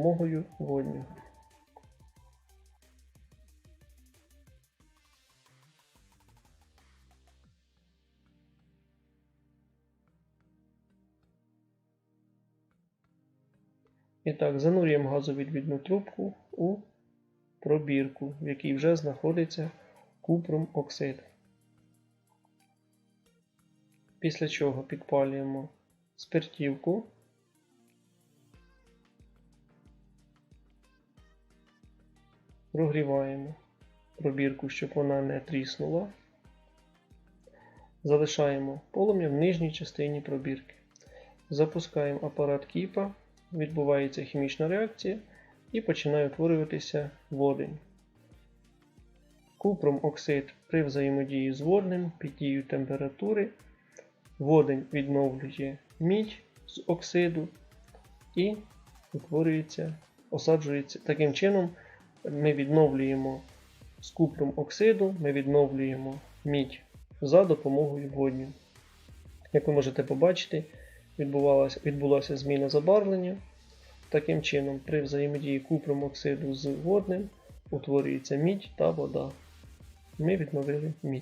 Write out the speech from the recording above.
допомогою водню. І так, занурюємо газовідвідну трубку у пробірку, в якій вже знаходиться купрум оксид. Після чого підпалюємо спиртівку. Прогріваємо пробірку, щоб вона не тріснула. Залишаємо полум'я в нижній частині пробірки. Запускаємо апарат кіпа, відбувається хімічна реакція і починає утворюватися водень. Купром оксид при взаємодії з водним під дією температури. Водень відновлює мідь з оксиду і утворюється, осаджується. Таким чином, ми відновлюємо з купром оксиду, ми відновлюємо мідь за допомогою водню. Як ви можете побачити, відбувалася, відбулася зміна забарвлення. Таким чином, при взаємодії купром оксиду з водним утворюється мідь та вода. Ми відновили мідь.